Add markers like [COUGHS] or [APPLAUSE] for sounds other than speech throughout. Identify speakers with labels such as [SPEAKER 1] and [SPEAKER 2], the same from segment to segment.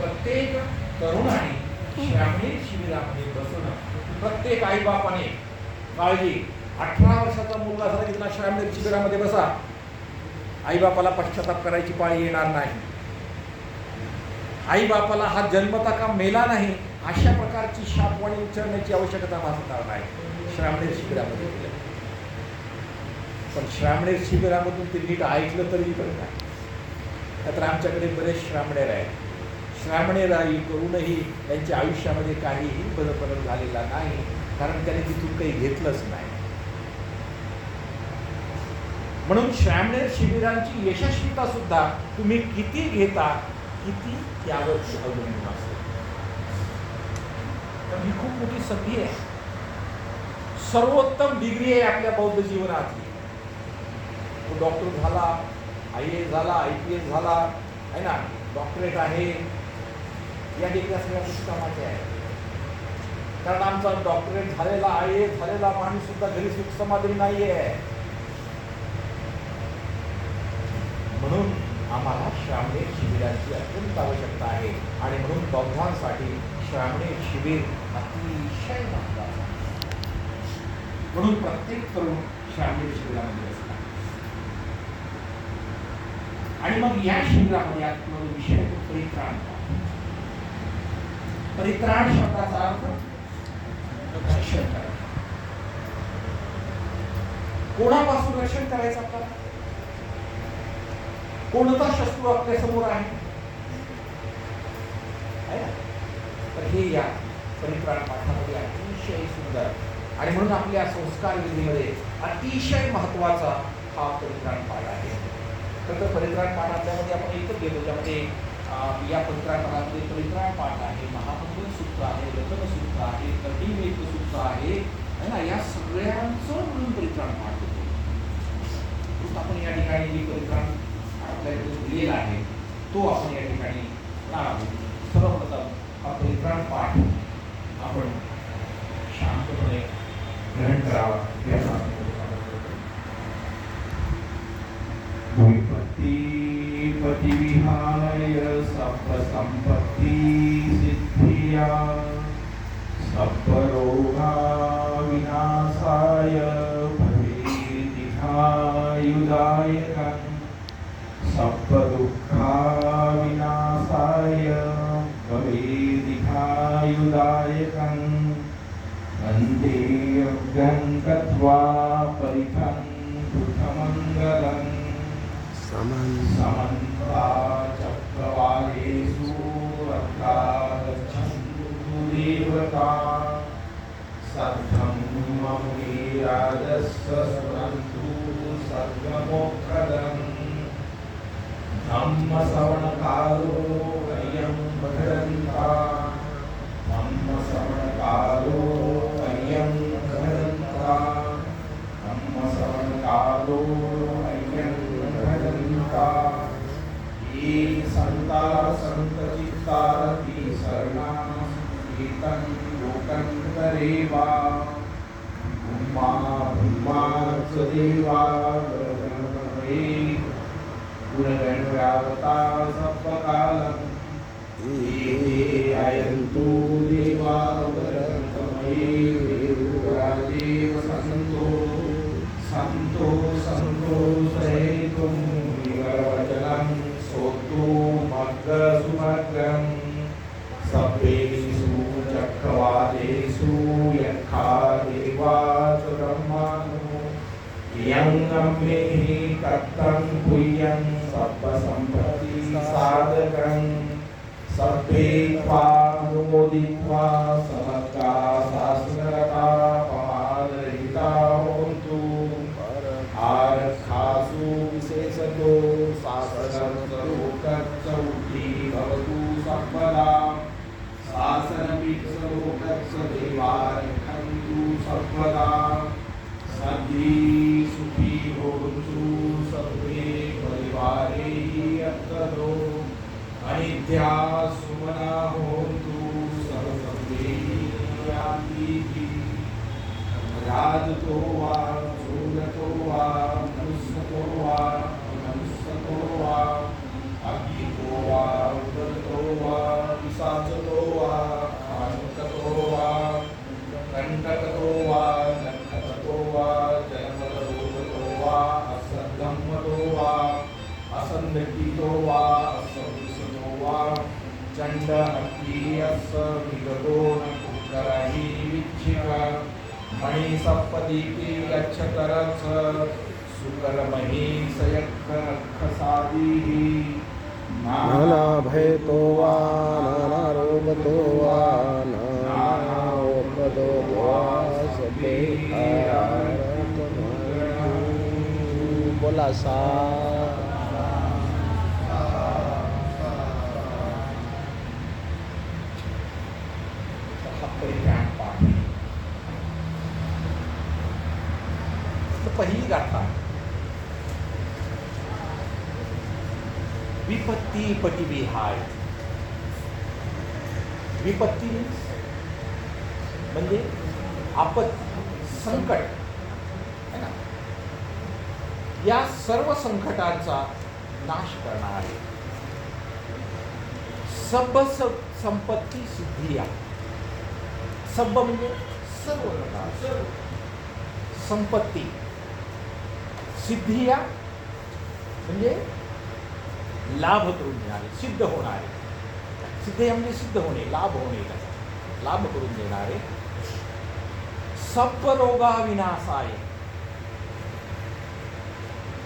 [SPEAKER 1] प्रत्येक तरुणाने श्रावणी शिबिरामध्ये बसून प्रत्येक आईबापाने काळजी अठरा वर्षाचा मुलगा झाला की त्यांना श्रावणी शिबिरामध्ये बसा. आईबापाला पश्चाताप करायची पाळी येणार नाही. आईबापाला हा जन्मता का मेला नाही अशा प्रकारची शापवाणी उच्चारण्याची आवश्यकता भासणार नाही. श्रावणी शिबिरामध्ये केलं पण श्रामणेर शिबिरामधून ते नीट ऐकलं तरी बरं नाही. तर आमच्याकडे बरेच श्रामणेर आहेत श्रामणेराई करूनही त्यांच्या आयुष्यामध्ये काहीही बदल बदल झालेला नाही कारण त्याने तिथून काही घेतलंच नाही. म्हणून श्रामणेर शिबिरांची यशस्वीता सुद्धा तुम्ही किती घेता किती त्यावर अवलंबून असते. तर ही खूप मोठी संधी आहे. सर्वोत्तम डिग्री आहे आपल्या बौद्ध जीवनातली. तो डॉक्टर झाला आय ए झाला आय पी एस झाला आहे ना? डॉक्टरेट आहे. या डिग्री सगळ्या पुस्तकामध्ये आहे. कारण आमचा डॉक्टरेट झालेला आहे झालेला माणूस सुद्धा घरी सुख समाधी नाही आहे म्हणून आम्हाला श्रावणी शिबिराची अत्यंत आवश्यकता आहे. आणि म्हणून बौद्धांसाठी श्रावणे शिबिर अतिशय महत्वाचं म्हणून प्रत्येक तरुण श्रावणी शिबिरामध्ये असतात आणि मग या शिबिरामध्ये आत्मविषय तो परित्राण परित्राण शब्दाचा अर्थ रक्षण करायचं कोणापासून रक्षण करायचं आपल्याला? कोणता शत्रू आपल्यासमोर आहे? ना? तर हे या परित्राण पाठामध्ये अतिशय सुंदर आणि म्हणून आपल्या संस्कार विधीमध्ये अतिशय महत्त्वाचा हा परित्राण पाठ आहे. तर परित्राण पाठ आपल्यामध्ये आपण एकच घेतो ज्यामध्ये या परित्राण पाठामध्ये पाठ आहे. महामंगल सूत्र आहे रतन सूत्र आहे कटिवेद सूत्र आहे है ना? या सगळ्यांचं म्हणून परित्राण पाठ होतो. आपण या ठिकाणी जे परित्राण आपल्याकडे दिलेला आहे तो आपण या ठिकाणी
[SPEAKER 2] राहतो भवेदिहायुदायकम् वन्दे अग्रं गत्वा परिखं कृतमङ्गलम् समन्ता चक्रवालेषु रक्षा गच्छन्तु देवता सद्धं ममुनीराजस्य स्मरन्तु सर्वमोक्षदम् धम्मश्रवणकालो अयं ब्रह्मा ब्रह्मा च देवा गुणगणव्यावता सत्त्वकालम् ये अयन्तु देवा वरन्तमये देवराजेव सन्तो सन्तो सन्तो सहेतुं विवरवचनं सोतो मग्गसुमग्रम् सभ्येषु चक्रवालेषु यथा देवा च ब्रह्माणो यं गम्येः तत्तं पुयं सर्वसम्पत्ति साधकं सर्वे त्वा मोदित्वा समग्रा शास्त्रता पमादरिता आरक्षासु विशेषतो शासनलोकच्चौकी भवतु सर्वदा। शासनपीठलोकच्च देवारक्षन्तु सर्वदा। विद्या सुमना होतु सर्वसम्भेयामीति राजतो वा चूलतो वा मनुष्यतो वा मनुष्यतो वा अग्निको वा उदरतो वा पिशाचतो वा आनकतो वा कंटकतो वा नटकतो वा जनमरोगतो वा असद्धम्मतो वा असंदकितो वा
[SPEAKER 1] चंड अप्रियस विगदोन कुकरही विच्छिका मणि सप्पदीपी यच्छकरच सुकर मही सयक्ख
[SPEAKER 3] नाना भयतो वा नाना रोगतो वा नाना ओपदो वा सबे बोला सा
[SPEAKER 1] हा परित्राण पाठ आहे. तर पहिली गाथा विपत्ती विहाय विपत्ती म्हणजे आपत संकट है ना? या सर्व संकटांचा नाश करणारे सब स- संपत्ती सिद्धिया सब म्हणजे सर्व प्रकार. सर्व संपत्ती सिद्धिया म्हणजे लाभ करून देणारे सिद्ध होणारे. सिद्ध म्हणजे सिद्ध होणे लाभ होणे त्याचा. लाभ करून देणारे. सप्प विनाशाय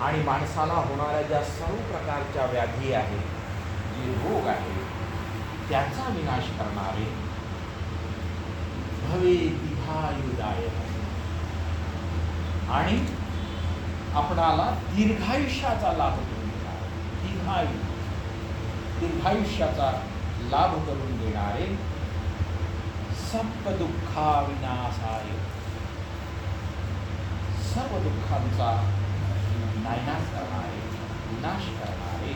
[SPEAKER 1] आणि माणसाला होणाऱ्या ज्या सर्व प्रकारच्या व्याधी आहेत जे रोग आहे त्याचा विनाश करणारे भवे दीर्घायुदाय आणि आपणाला दीर्घायुष्याचा लाभ दीर्घायु दीर्घायुष्याचा लाभ करून देणारे सर्व दुःखा विनाशाय सर्व दुःखांचा नायनाश करणारे विनाश करणारे.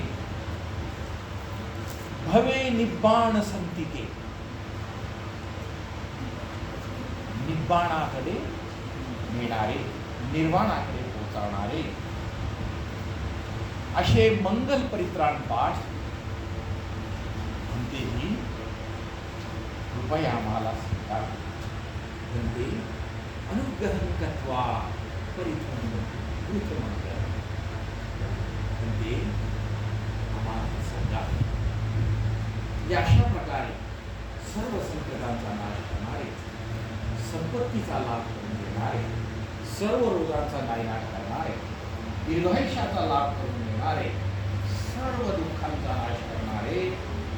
[SPEAKER 1] भवे निब्बाण संतिके. निब्बाणाकडे नेणारे निर्वाणाकडे पोहोचवणारे. असे मंगल परित्राण पाठ. म्हणतेही कृपया आम्हाला स्वीकार म्हणते अनुग्रहं गत्वा परिथून मंगल म्हणते आम्हाला सांगा या म्हणजे अशा प्रकारे सर्व संकटांचा नाश करणारे संपत्तीचा लाभ करून देणारे सर्व रोगांचा नायनाट करणारे दीर्घायुष्याचा लाभ करून देणारे सर्व दुःखांचा नाश करणारे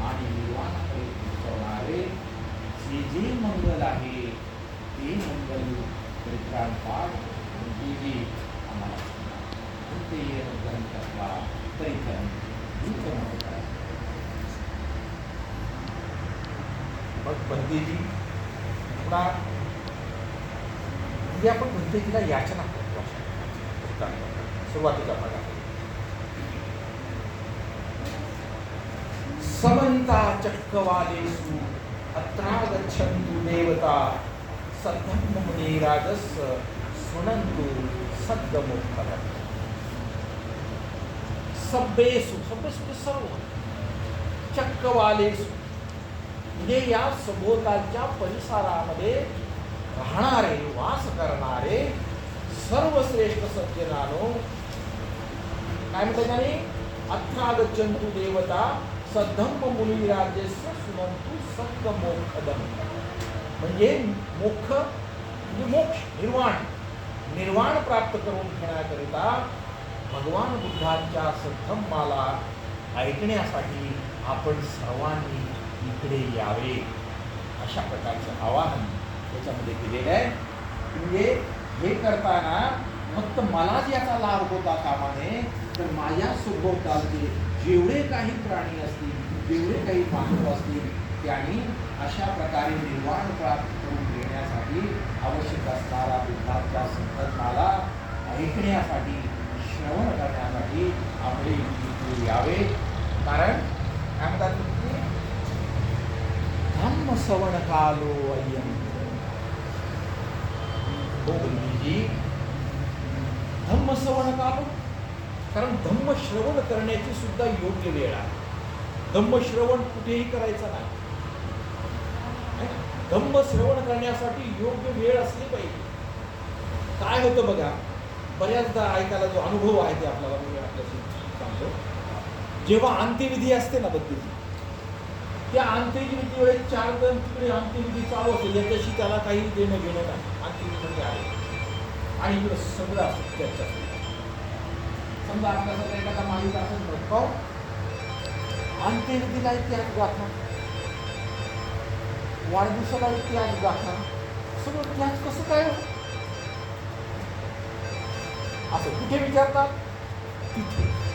[SPEAKER 1] आणि निर्वाणाकडे पोहोचवणारे जे जे मंगल आहे ते मंगल परित्राण पाठ देवी आम्हाला सांगा. म्हणते ये ग्रंथत्वा परिक्रम मग बंदेजी पुन्हा म्हणजे आपण बंदेजीला याचना करतो अशा सुरुवातीच्या भागात समंता चक्रवालेषु अत्रागच्छन्तु देवता सद्धम्म मुनिराजस्य शृणन्तु सद्गमुखरम् सभ्येषु सभ्येषु सर्व चक्रवालेषु म्हणजे या सभोवतालच्या परिसरामध्ये राहणारे वास करणारे सर्वश्रेष्ठ सज्जनानो काय म्हणतात त्याने? अत्रागच्छंतु देवता सद्धम्म मुनिराजेस्य सुनंतु संग मोक्षदम म्हणजे मोक्ष म्हणजे मोक्ष निर्वाण. निर्वाण प्राप्त करून घेण्याकरिता भगवान बुद्धांच्या सद्धम्माला ऐकण्यासाठी आपण सर्वांनी इकडे यावे. अशा प्रकारचं आवाहन त्याच्यामध्ये केलेलं आहे. म्हणजे हे करताना फक्त मलाच याचा लाभ होता कामाने तर माझ्या सुभोवतालचे जेवढे काही प्राणी असतील जेवढे काही मानव असतील त्यांनी अशा प्रकारे निर्वाण प्राप्त करून घेण्यासाठी आवश्यक असणारा बुद्धाच्या संकल्पाला ऐकण्यासाठी श्रवण करण्यासाठी आपले इथे यावे. कारण काय म्हणतात धम्म सवण कालो अय्यम हो बंधूजी धम्म सवण कालो? कारण धम्म श्रवण करण्याची सुद्धा योग्य वेळ आहे. धम्म श्रवण कुठेही करायचं नाही. धम्म श्रवण करण्यासाठी योग्य वेळ असली पाहिजे. काय होतं बघा बऱ्याचदा ऐकायला जो अनुभव आहे ते आपल्याला मी आपल्याशी सांगतो. जेव्हा अंत्यविधी असते ना बद्दलची त्या अंत्यविधी वेळेस चार जण तिकडे अंत्यविधी चालू असेल याच्याशी त्याला काही देणं घेणं नाही. अंत्यविधी म्हणजे आहे. आणि सगळं असतं त्याच्या समजा आपल्याला एखादा मालिका असेल ना, हो. अंत्यविधीला इतिहास गाथा वाढदिवसाला इतिहास गाथा सगळं इतिहास कसं काय? हो? असं कुठे विचारतात? तिथे.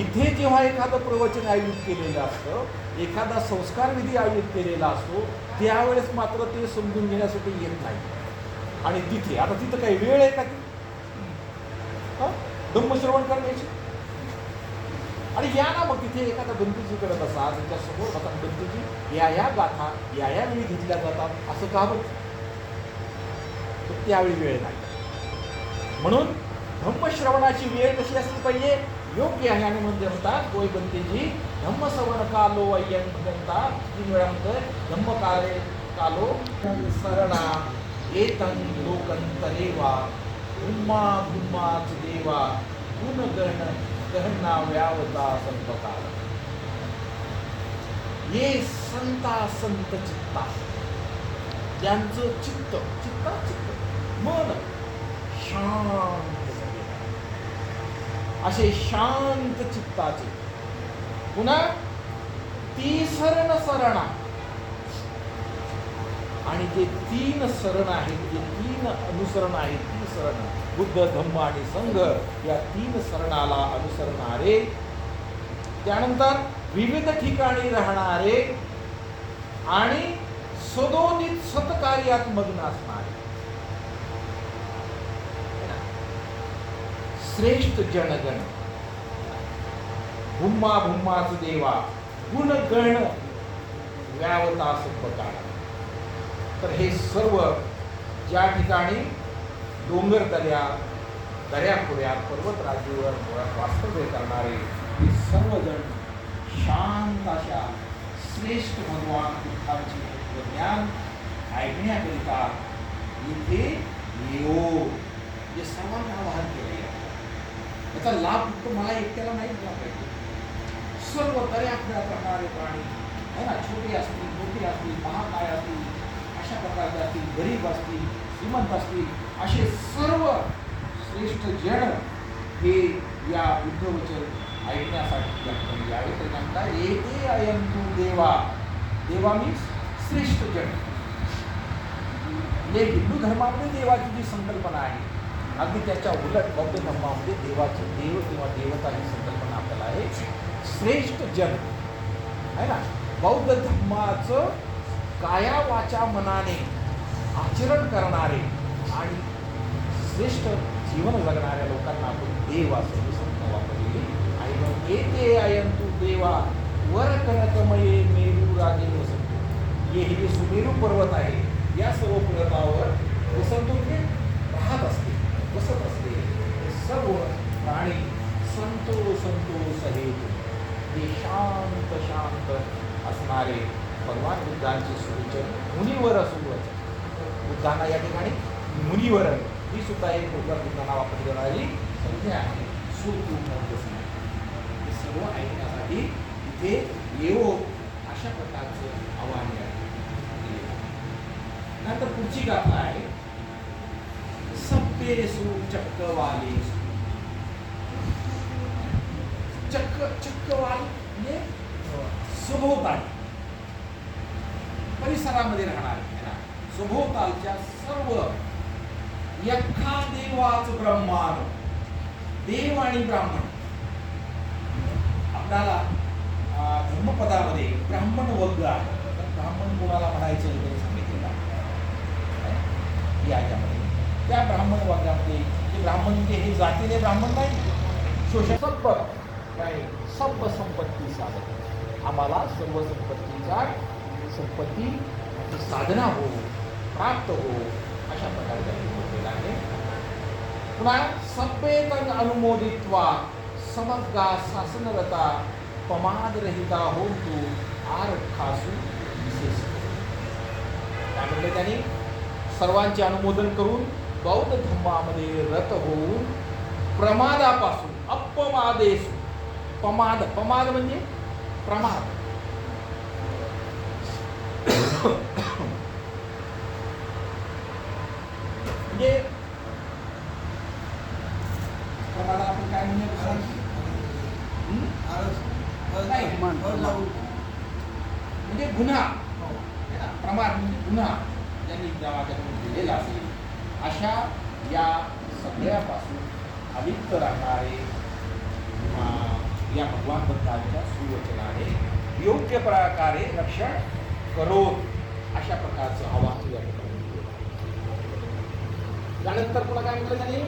[SPEAKER 1] इथे जेव्हा एखादं प्रवचन आयोजित केलेलं असतं एखादा संस्कार विधी आयोजित केलेला असतो त्यावेळेस मात्र ते समजून घेण्यासाठी येत नाही. आणि तिथे. आता तिथं काही वेळ आहे का ती? धम्मश्रवण करण्याची आणि या ना मग तिथे एखादा गणपतीजी करत असा त्याच्यासमोर आता गणपतीजी या या गाथा या या वेळी घेतल्या जातात असं का होत तर त्यावेळी वेळ नाही. म्हणून धम्मश्रवणाची वेळ कशी असली पाहिजे? योग्य आहे आणि म्हणजे म्हणतात गोय गणपतीजी धम्मश्रवण कालो अय्यन म्हणतात तीन वेळा म्हणतोय धम्म काले कालो सरणा एतं लोकंतरेवा ब्रह्मा ब्रह्माच देवा गुण गहन गहना व्यावता संतकाल ये संता संत चित्ता त्यांचं चित्त चित्ता चित्त मन शांत झालेलं असे शांत चित्ताचे. पुन्हा ती सरण सरणा आणि जे तीन सरण आहेत जे तीन अनुसरण आहेत तीन सरण बुद्ध धम्म आणि संघ या तीन सरणाला अनुसरणारे. त्यानंतर विविध ठिकाणी राहणारे आणि सदोदित सत्कार्यात मग्न असणारे. श्रेष्ठ जनगण. भुम्मा भुम्माच देवा गुणगण व्यावतास प्रकार. तर हे सर्व ज्या ठिकाणी डोंगर दर्या दर्याखोऱ्यात पर्वतराजीवर मुळात वास्तव्य करणारे हे सर्वजण शांत अशा श्रेष्ठ भगवान बुद्धांचे तत्वज्ञान ऐकण्याकरिता इथे येऊ हे सर्वांना आवाहन केले. याचा लाभ फक्त मला एकट्याला नाही दिला पाहिजे. सर्व दर्याखोऱ्यात करणारे प्राणी है ना छोटे असतील मोठे असतील महाकाय असतील अशा प्रकारचे असतील गरीब असतील श्रीमंत असतील असे सर्व श्रेष्ठ जन हे या बुद्धवचन ऐकण्यासाठी या यावे तर म्हणता येते अयं तू देवा. देवा मीन्स श्रेष्ठ जन म्हणजे हिंदू धर्मामध्ये देवाची जी संकल्पना आहे अगदी त्याच्या उलट बौद्ध धर्मामध्ये देवाचं देव किंवा देवता ही संकल्पना आपल्याला आहे. श्रेष्ठ जन आहे ना? बौद्ध धर्माचं काया वाचा मनाने आचरण करणारे आणि श्रेष्ठ जीवन जगणाऱ्या लोकांना आपण देव असं ही वापरलेली. आणि मग येते आयंतु देवा वर कनकमये मेरू रागे वसंतो हे हे जे सुमेरू पर्वत आहे. या सर्व पर्वतावर वसंतो ते राहत असते बसत असते. हे सर्व प्राणी संतो संतो सहेत हे शांत शांत असणारे भगवान बुद्धांचे सुविचार मुनीवर असून वचन बुद्धांना या ठिकाणी मुनीवर ही सुद्धा एक भगवान बुद्धांना वापरली जाणारी संज्ञा आहे. सुरतू हे सर्व ऐकण्यासाठी इथे येवो अशा प्रकारचं आव्हान आहे. नंतर पुढची गाथा आहे. सप्पेसु चक्कवालेसु चक्क चक्कवाल म्हणजे सभोवताली परिसरामध्ये राहणार सभोवतालच्या सर्व यख्खा देवाच ब्रह्मान देव आणि ब्राह्मण. आपल्याला धर्मपदामध्ये ब्राह्मण वर्ग आहे. तर ब्राह्मण कोणाला म्हणायचं वगैरे सांगितलेलं आहे याच्यामध्ये. त्या ब्राह्मण वर्गामध्ये ब्राह्मण म्हणजे हे जातीने ब्राह्मण नाही. शोषण सप्प काय? संपत्ती साधन. आम्हाला सर्व संपत्तीचा संपत्ती साधना हो प्राप्त हो अशा प्रकारे त्यांनी म्हटलेलं आहे. पुन्हा सभ्येत अनुमोदित्वा समग्गा शासनरता पमादरहिता होऊन तू आरखासू विशेष काय म्हटले त्यांनी सर्वांचे अनुमोदन करून बौद्ध धर्मामध्ये रत होऊन प्रमादापासून अपमादेश पमाद पमाद म्हणजे प्रमाद. [COUGHS] म्हणजे प्रमाणात आपण काय म्हणूया. म्हणजे गुन्हा. है? प्रमाण म्हणजे गुन्हा. ज्यांनी समाजातून केलेला असेल. अशा या सगळ्यापासून अलिप्त राहणारे आ, या भगवान दत्तांच्या सुवचनाने योग्य प्रकारे रक्षण करो अशा प्रकारचं आवाहन या ठिकाणी केलं. त्यानंतर पुन्हा काय म्हटलं त्याने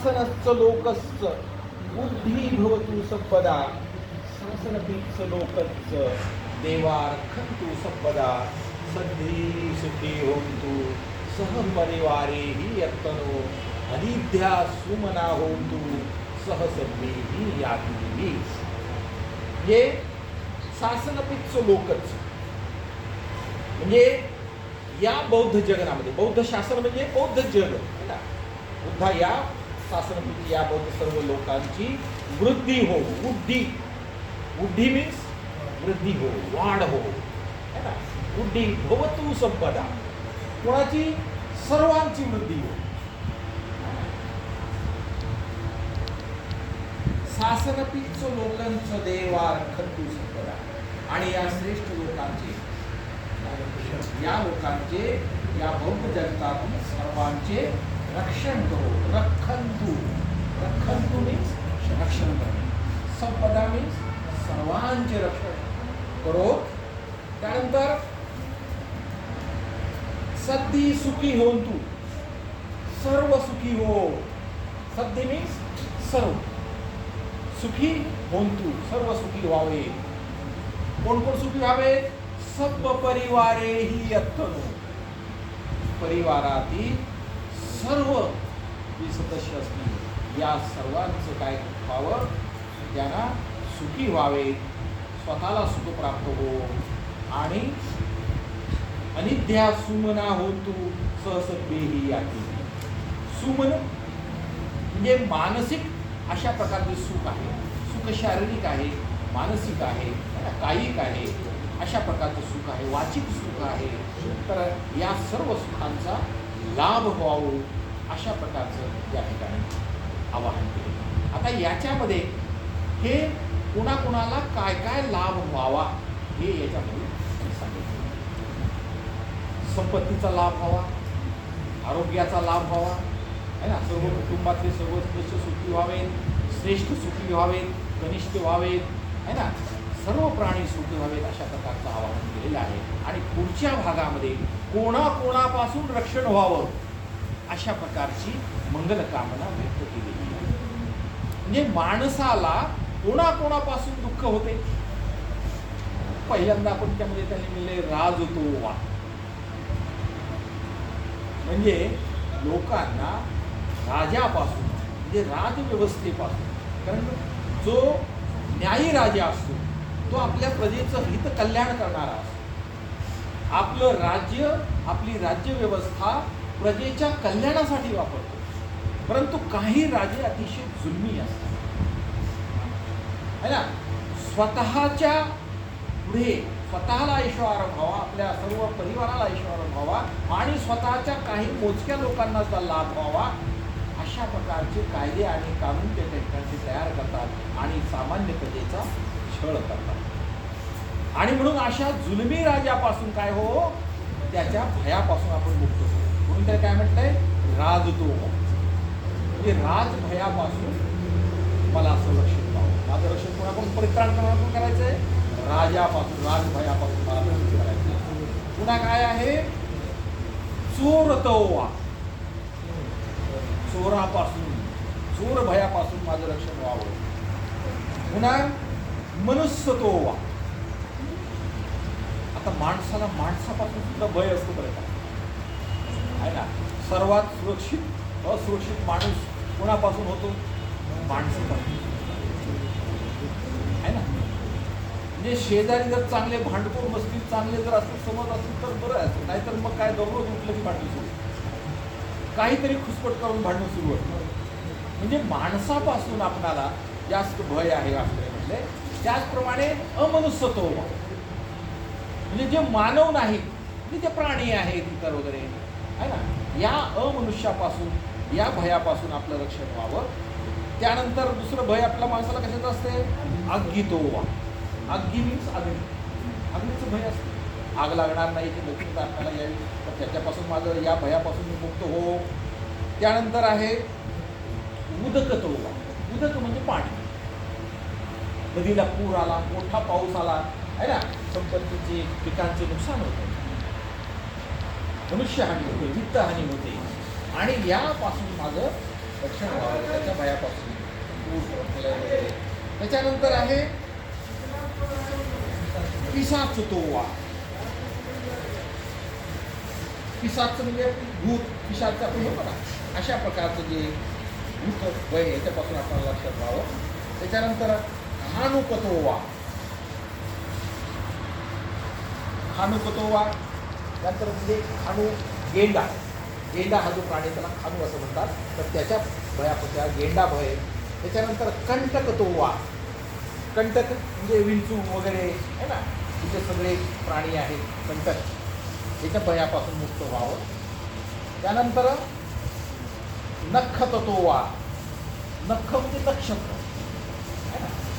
[SPEAKER 1] शासनच्च लोकश्च बुद्धी भवतु संपदा शासनपीच लोकच्च देवार्खंतु संपदा सद्धी सुखी होंतु सहपरिवारे ही यत्तनो अनिध्या सुमना होंतु सहसद्धी ही याती हे शासनपीच लोकच म्हणजे या बौद्ध जगनामध्ये बौद्ध शासन म्हणजे बौद्ध जग बुद्धा या शासनपैकी म्हणजे या सर्व लोकांची वृद्धी हो वृद्धी. वृद्धी मीन्स वृद्धी हो वाढ हो. है ना? वृद्धी भवतू संपदा. कोणाची? सर्वांची वृद्धी हो. शासनपीच लोकांचं देवार खंतू संपदा. आणि या श्रेष्ठ लोकांचे या लोकांचे या भौम जगतातून सर्वांचे रक्षण रखंतु रखंतु मीन्स रक्षण करणे। संपदा मीन्स सर्वांचे रक्षण करो। त्यानंतर सद्दी सुखी होऊन तू। सर्व सुखी हो। सद्दी मीन्स सर्व। सुखी होऊन तू। सर्व सुखी व्हावे। कोण कोण सुखी व्हावे? सब परिवारे ही यत्तनो। परिवारातील सर्व ही सदस्य असतील या सर्वांचं काय व्हावं त्यांना सुखी व्हावे स्वतःला सुख प्राप्त हो आणि अनिध्या सुमना होतू सहसभ्येही आहे. सुमन म्हणजे मानसिक अशा प्रकारचे सुख आहे. सुख शारीरिक आहे मानसिक आहे कायिक आहे अशा प्रकारचं सुख आहे वाचिक सुख आहे. तर या सर्व सुखांचा लाभ व्हावं अशा प्रकारचं या ठिकाणी आवाहन केले. आता याच्यामध्ये हे कोणाकोणाला काय काय लाभ व्हावा हे याच्यामध्ये सांगितलं. संपत्तीचा लाभ व्हावा आरोग्याचा लाभ व्हावा है ना? सर्व कुटुंबातले सर्व सदस्य सुखी व्हावेत श्रेष्ठ सुखी व्हावेत कनिष्ठ व्हावेत है ना? सर्व प्राणी सुखी व्हावेत अशा प्रकारचं आवाहन केलेलं आहे. आणि पुढच्या भागामध्ये कोणाकोणापासून रक्षण व्हावं अशा प्रकारची मंगलकामना व्यक्त केलेली आहे. म्हणजे माणसाला कोणाकोणापासून दुःख होते? पहिल्यांदा आपण त्यामध्ये त्यांनी म्हणले राज तो वा म्हणजे लोकांना राजापासून म्हणजे राजव्यवस्थेपासून. कारण जो न्यायी राजा असतो तो आपल्या प्रजेचं हित कल्याण करणारा. असतो आपलं राज्य आपली राज्यव्यवस्था प्रजेच्या कल्याणासाठी वापरतो. परंतु काही राजे अतिशय जुलमी असतात. है ना? स्वतःच्या पुढे स्वतःला ऐश्वर व्हावा आपल्या सर्व परिवाराला ऐश्वर व्हावा आणि स्वतःच्या काही मोजक्या लोकांना लाभ व्हावा अशा प्रकारचे कायदे आणि कानून ते त्या ठिकाणी तयार करतात आणि सामान्य प्रजेचा छळ करतात. आणि म्हणून अशा जुलमी राजापासून काय हो? त्याच्या भयापासून आपण मुक्त होतो म्हणून त्याला काय म्हटलंय? राजतो म्हणजे राज भयापासून मला संरक्षण पाहू माझं रक्षण कोणाकडून परित्राण कोणाकडून करायचंय? राजापासून राजभयापासून मला रक्षण करायचं पुन्हा काय आहे? चोरतोवा. चोरापासून चोर भयापासून माझं रक्षण व्हावं पुन्हा मनुष्यतोवा आता माणसाला माणसापासून सुद्धा भय असतो बरं का? आहे ना? सर्वात सुरक्षित असुरक्षित माणूस कोणापासून होतो? माणसापासून. आहे ना? म्हणजे शेजारी जर चांगले भांडपूर बसतील चांगले जर असतील समज असतील तर बरं असतं नाहीतर मग काय? दररोज उठलं की भांडण सुरू. काहीतरी खुसपट करून भांडणं सुरू होतं. म्हणजे माणसापासून आपणाला जास्त भय आहे असं म्हटले त्याचप्रमाणे अमनुष्यत्व. म्हणजे जे मानव नाहीत म्हणजे जे प्राणी आहेत इतर वगैरे आहे ना? या अमनुष्यापासून या भयापासून आपलं रक्षण व्हावं. त्यानंतर दुसरं भय आपल्या माणसाला कशाचं असते? अग्गितोवा वा आगी मीन्स अग्नी. अग्नीचं भय असते. आग लागणार नाही की नवीन आपल्याला यावी तर त्याच्यापासून माझं या भयापासून मी मुक्त हो त्यानंतर आहे उदकतोवा. उदक म्हणजे पाणी. नदीला पूर आला मोठा पाऊस आला आहे ना? संपत्तीचे पिकांचे नुकसान होते. मनुष्यहानी होते वित्तहानी होते. आणि यापासून माझं रक्षण व्हावं त्याच्या भयापासून. त्याच्यानंतर आहे पिसाच तोवा पिसाचं म्हणजे भूत पिसाचं आपण म्हणतो ना अशा प्रकारचं जे भूत वय याच्यापासून आपण लक्षात व्हावं. त्याच्यानंतर हानुपतोवा हानुपतोवा त्यानंतर म्हणजे हानू गेंडा. गेंडा हा जो प्राणी त्याला खानू असं म्हणतात. तर त्याच्या भयापत्या गेंडा भय. त्याच्यानंतर कंटकतोवा. कंटक म्हणजे विंचू वगैरे आहे ना? तिथे सगळे प्राणी आहेत कंटक. त्याच्या भयापासून मुक्त व्हावं. त्यानंतर नखततोवा नख म्हणजे नक्षत्र.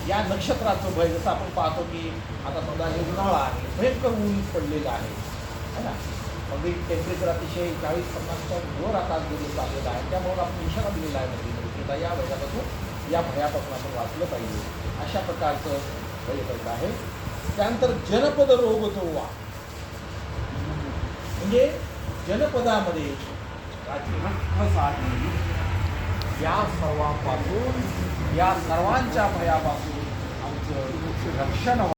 [SPEAKER 1] या नक्षत्राचं भय जसं आपण पाहतो की आता समजा हे उन्हाळा आहे भयंकर ऊन पडलेलं आहे. है ना? मग टेम्परेचर अतिशय चाळीस पन्नासच्या वर आता गेले चाललेलं आहे. त्यामुळे आपण इशारा दिलेला आहे नदीमध्ये की आता या भयापासून या भयापासून आपण वाचलं पाहिजे. अशा प्रकारचं भय येत आहे. त्यानंतर जनपद रोग तो वा म्हणजे जनपदामध्ये या सर्वांपासून या सर्वांच्या भयापासून आमचं रक्षण